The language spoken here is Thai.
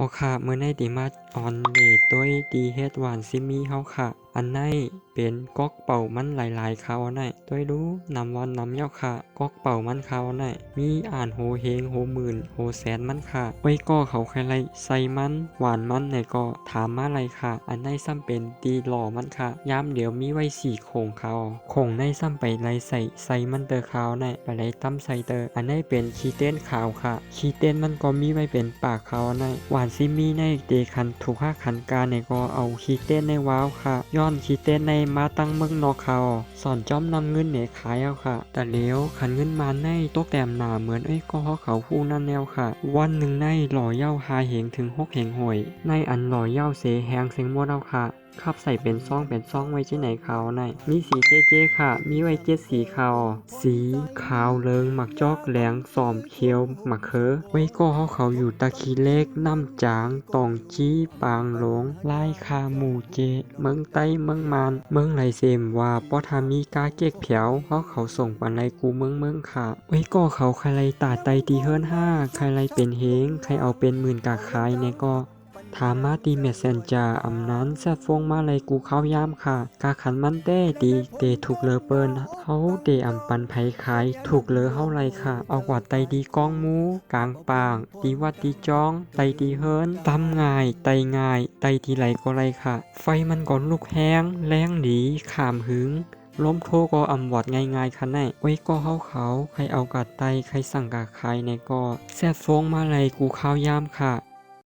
โอค่ะมื้อในติมาออนเดตต้วยดีเฮ็ดหวานซิมีเฮาค่ะ อันในเป็นก๊อกเป่ามันหลายๆคราวในต้วยรู้นำวันนำเย้าค่ะก๊อกเป่ามันคราวในมีอ่านโหเฮงโหหมื่นโหแสนมันค่ะไว้ก็เขาใครไรใส่มันหวานมันในก็ถามมาไรค่ะ อันในซ้ำเป็นตีหล่อมันค่ะยามเดี๋ยวมีไว้สี่โคงเขาโคงในซ้ำไปไรใส่ใส่มันเตอขาวในไปไรตั้มใส่เตออันในเป็นขี้เต้นขาวค่ะขี้เต้นมันก็มีไว้เป็นปากเขาในหวานซิมีในเดคันถูกห้าขันกาในก็เอาขี้เต้นในว้าวค่ะ ย้อนขี้เต้นในมาตั้งเมืองนอกเขาสอนจอมนำเงินเหนขายเอาค่ะ แต่เลี้ยวขันเงินมาในตกแต้มหนาเหมือนไอ้ก็เขาผู้นั่นแนวค่ะ วันหนึ่งในหล่อเย้าหาเหงถึงหกเหงห่วยในอันหล่อเย้าเสแหงเสียงมัวเอาค่ะ ขับใส่เป็นซองเป็นซองไว้ที่ไหนเขาในมีสีเจเจค่ะ มีไว้เจ็ดสีขาวสีขาวเลิงหมักจอกแหลงสอมเขียวหมักเคอไว้ก็เขาเขาอยู่ตะคีเล็กน้ำจางตองจี้ปางหลงไล่คาหมู่เจ เมืองใต้เมืองมานเมืองไหลเซมว่าป้อทามีกาเก็กเผียวเขาเขาส่งปันไรกูเมืองเมืองค่ะไว้ก็เขาใครไรตาไตตีเฮิร์นห้าใครไรเป็นเฮงใครเอาเป็นหมื่นกาขายเนี่ยก็ ถามมาตีเมสเซนจาอำนั้นแซดฟงมาเลยกูเข้ายามค่ะ กาขันมันเต้ตีเตถูกเลอเปินเฮาเตอำปันไผขายถูกเลอเฮาไรค่ะ เอากว่าไตดีกองมูกลางปาง ตีวัดตีจ้องไตตีเฮิรนตำง่ายไตง่าย ไตทีไหลก็ไรค่ะ ไฟมันก่อนลุกแห้งแรงดีขามหึงล้มโทก็อำวอดง่ายๆคันแน่ไว้ก็เฮาเขา ใครเอากัดไต ใครสั่งกะใครในก็แซดฟงมาเลยกูข้าวยามค่ะ